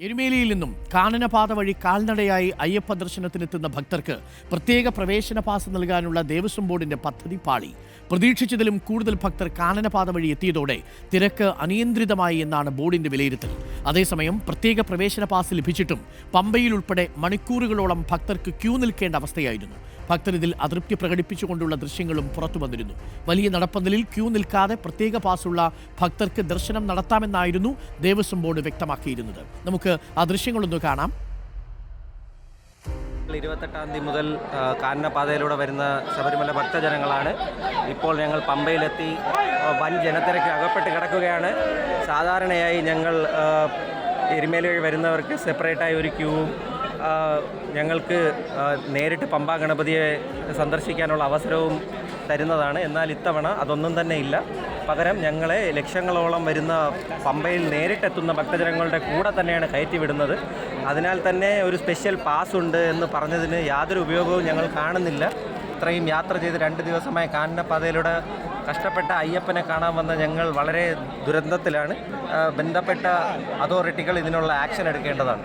എരുമേലിയിൽ നിന്നും കാനനപാത വഴി കാൽനടയായി അയ്യപ്പ ദർശനത്തിനെത്തുന്ന ഭക്തർക്ക് പ്രത്യേക പ്രവേശന പാസ് നൽകാനുള്ള ദേവസ്വം ബോർഡിന്റെ പദ്ധതി പാളി. പ്രതീക്ഷിച്ചതിലും കൂടുതൽ ഭക്തർ കാനനപാത വഴി എത്തിയതോടെ തിരക്ക് അനിയന്ത്രിതമായി എന്നാണ് ബോർഡിന്റെ വിലയിരുത്തൽ. അതേസമയം പ്രത്യേക പ്രവേശന പാസ് ലഭിച്ചിട്ടും പമ്പയിൽ ഉൾപ്പെടെ മണിക്കൂറുകളോളം ഭക്തർക്ക് ക്യൂ നിൽക്കേണ്ട അവസ്ഥയായിരുന്നു. ഭക്തർ ഇതിൽ അതൃപ്തി പ്രകടിപ്പിച്ചുകൊണ്ടുള്ള ദൃശ്യങ്ങളും പുറത്തു വന്നിരുന്നു. വലിയ നടപ്പന്തലിൽ ക്യൂ നിൽക്കാതെ പ്രത്യേക പാസുള്ള ഭക്തർക്ക് ദർശനം നടത്താമെന്നായിരുന്നു ദേവസ്വം ബോർഡ് വ്യക്തമാക്കിയിരുന്നത്. നമുക്ക് ആ ദൃശ്യങ്ങളൊന്ന് കാണാം. ഇരുപത്തെട്ടാം തീയതി മുതൽ കാനനപാതയിലൂടെ വരുന്ന ശബരിമല ഭക്തജനങ്ങളാണ്. ഇപ്പോൾ ഞങ്ങൾ പമ്പയിലെത്തി വൻ ജനത്തിരക്ക് അകപ്പെട്ട് കിടക്കുകയാണ്. സാധാരണയായി ഞങ്ങൾ എരുമേലി വഴി വരുന്നവർക്ക് സെപ്പറേറ്റായി ഒരു ക്യൂവും ഞങ്ങൾക്ക് നേരിട്ട് പമ്പ ഗണപതിയെ സന്ദർശിക്കാനുള്ള അവസരവും തരുന്നതാണ്. എന്നാൽ ഇത്തവണ അതൊന്നും തന്നെ ഇല്ല. പകരം ഞങ്ങളെ ലക്ഷങ്ങളോളം വരുന്ന പമ്പയിൽ നേരിട്ടെത്തുന്ന ഭക്തജനങ്ങളുടെ കൂടെ തന്നെയാണ് കയറ്റി വിടുന്നത്. അതിനാൽ തന്നെ ഒരു സ്പെഷ്യൽ പാസ് ഉണ്ട് എന്ന് പറഞ്ഞതിന് യാതൊരു ഉപയോഗവും ഞങ്ങൾ കാണുന്നില്ല. ഇത്രയും യാത്ര ചെയ്ത് രണ്ട് ദിവസമായി കാനനപാതയിലൂടെ കഷ്ടപ്പെട്ട അയ്യപ്പനെ കാണാൻ വന്ന ഞങ്ങൾ വളരെ ദുരന്തത്തിലാണ്. ബന്ധപ്പെട്ട അതോറിറ്റികൾ ഇതിനുള്ള ആക്ഷൻ എടുക്കേണ്ടതാണ്.